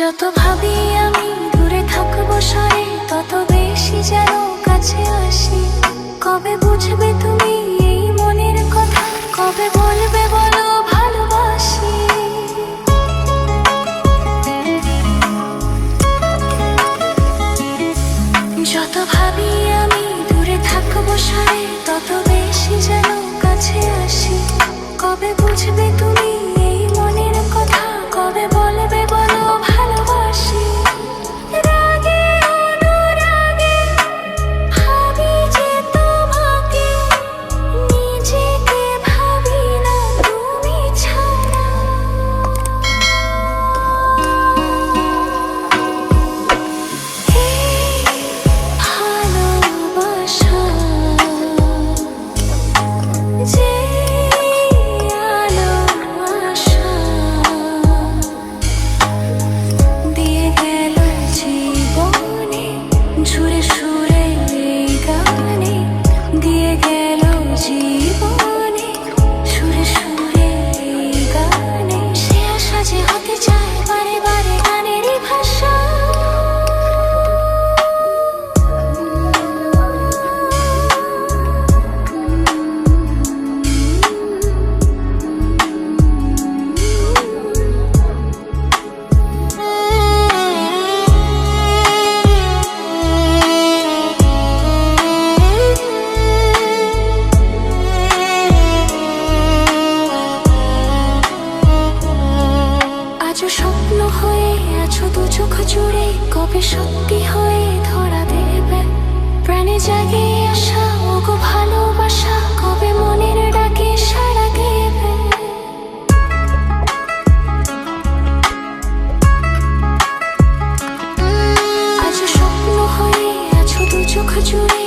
যত ভাবি আমি দূরে থাকব সরে তত বেশি যেন কাছে আসি। কবে বুঝবে তুমি এই মনের কথা? কবে বলবে বলো ভালোবাসি? যত ভাবি আমি দূরে থাকব সরে তত বেশি যেন কাছে আসি। কবে বুঝবে তুমি আজও স্বপ্ন হয়ে আছো দু চোখ জুড়ে কবে সত্যি হয়ে ধরা দেবে? প্রাণে জাগে আসা ওগো ভালোবাসা, কবে মনের ডাকে সাড়া দেবে? আজও স্বপ্ন হয়ে আছো দু চোখ জুড়ে